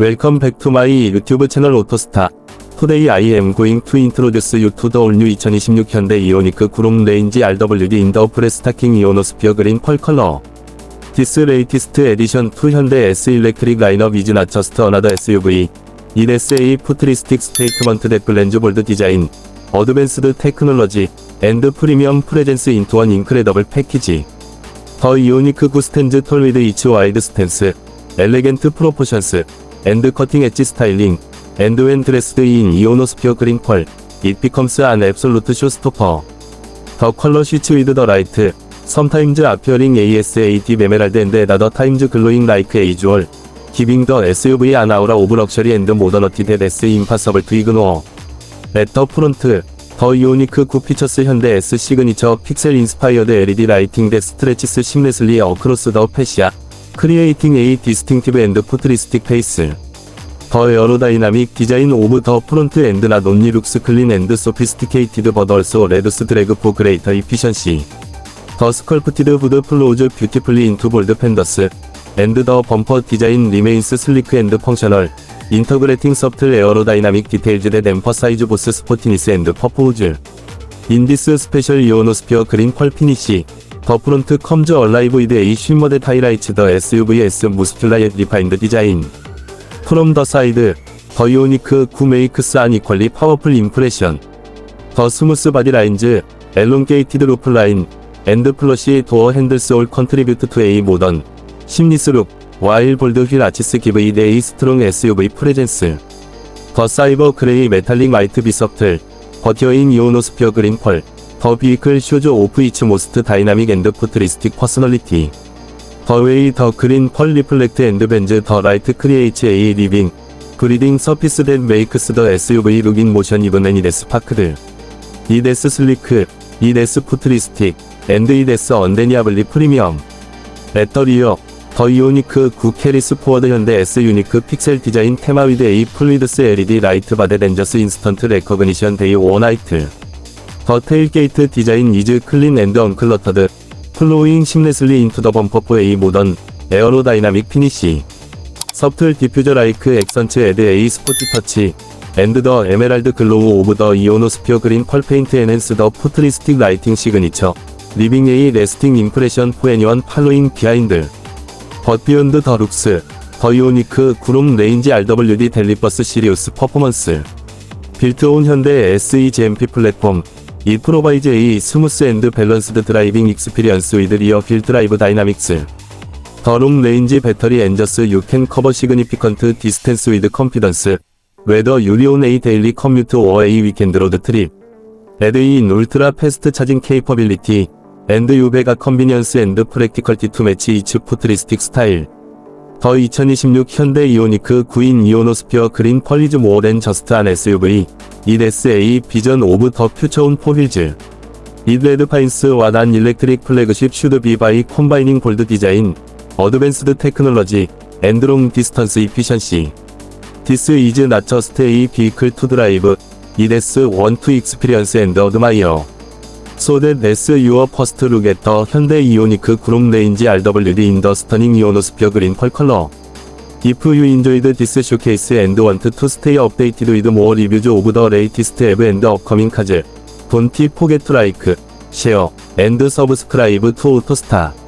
Welcome back to my YouTube 채널 오토스타. Today I am going to introduce you to the all new 2026 현대 이오닉 구름 레인지 RWD in the press stacking ionosphere green pearl color. This latest edition to 현대 S electric lineup is not just another SUV. It is a futuristic statement that blends bold design, advanced technology, and premium presence into an incredible package. The Ioniq 9 stands tall with its wide stance, elegant proportions, and cutting edge styling, and when dressed in ionosphere green pearl, it becomes an absolute showstopper. The color switch with the light, sometimes appearing ASAT emerald and other times glowing like a jewel, giving the SUV an aura of luxury and modernity that is impossible to ignore. At the front, 더 이오니크 쿠 피처스 현대 S 시그니처 픽셀 인스파이어드 LED 라이팅 데 스트레치스 심레슬리 어크로스 더 페시아 Creating a Distinctive and Futuristic Face The Aerodynamic Design of the Front End Not Only Looks Clean and Sophisticated But Also Lets Drag for Greater Efficiency The Sculpted Wood Flows Beautifully Into Bold Pendants And the Bumper Design Remains Sleek and Functional Integrating Subtle Aerodynamic Details That Emphasize Both Sportiness and Purpose In this special ionosphere green pearl finish, 더프론트 컴즈 얼라이브이드 에이쉬 모델 하이라이츠 더 SUVS 무스플라이엣 리파인드 디자인 프롬 더 사이드 더 유니크 구 메이크스 아니퀄리 파워풀 인프레션더 스무스 바디 라인즈 엘롱게이티드 루프 라인 앤드 플러시 도어 핸들스 올 컨트리뷰트 투 에이 모던 심리스 룩 와일 볼드 휠 아치스 기브 이 데이 스트롱 SUV 프레젠스 더 사이버 그레이 메탈릭 마이트 비서틀 버티어인 이오노스피어 그린 펄더 비클 쇼즈 오프 이츠 모스트 다이나믹 앤드 포트리스틱 퍼스널리티 더 웨이 더 그린 펄 리플렉트 앤드 벤즈 더 라이트 크리에이츠 에이 리빙 브리딩 서피스 댄 메이크스 더 SUV 룩인 모션 이븐 앤 이데스 파크들 이데스 슬리크 이데스 포트리스틱 앤드 이데스 언데니아블리 프리미엄 레터리어 더 이오니크 구 캐리스 포워드 현대 S 유니크 픽셀 디자인 테마 위드 A 플리드스 LED 라이트 바데 렌저스 인스턴트 레커그니션 데이 오나이트 더 테일게이트 디자인 이즈 클린 앤드 언클러터드 플로잉 심레슬리 인투 더 범퍼 포에이 모던 에어로다이나믹 피니시 서틀 디퓨저 라이크 액선츠 에드 에이 스포티 터치 앤드 더 에메랄드 글로우 오브 더 이오노스피어 그린 펄 페인트 에앤스더 포트리스틱 라이팅 시그니처 리빙 에이 레스팅 임프레션 포 애니원 팔로잉 비하인드 버 비욘드 더 룩스 더 이오니크 구름 레인지 RWD 델리버스 시리우스 퍼포먼스 빌트온 현대 SEGMP 플랫폼 이 프로바이즈 이 스무스 앤드 밸런스드 드라이빙 익스피리언스 위드 리어 휠 드라이브 다이나믹스 더룸 레인지 배터리 엔저스 유캔 커버 시그니피컨트 디스텐스 위드 컴피던스 웨더 유리온 에이 데일리 컴뮤트 오어 에 위켄드 로드 트립 레드이 인 울트라 패스트 차징 케이퍼빌리티 앤드 유베가 컨비니언스 앤드 프랙티컬티 투 매치 이츠 푸트리스틱 스타일 더2026 현대 이오니크 9인 이오노스피어 그린 펄리즈모어렌 저스트한 SUV 이데스A 비전 오브 더 퓨처온 포휠즈 이드레드 파인스 와난 일렉트릭 플래그십 슈드 비바이 콤바이닝 골드 디자인 어드밴스드 테크놀로지 앤드롱 디스턴스 이피션시 디스 이즈 나처 스테이 비클 투 드라이브 이데스 원투 익스피리언스 앤드 어드마이어 So that as your first look at the 현대 이오니크 그룹 레인지 RWD in the stunning ionosphere green pearl color. If you enjoyed this showcase and want to stay updated with more reviews of the latest app and upcoming cars, don't forget to like, share, and subscribe to Autostar.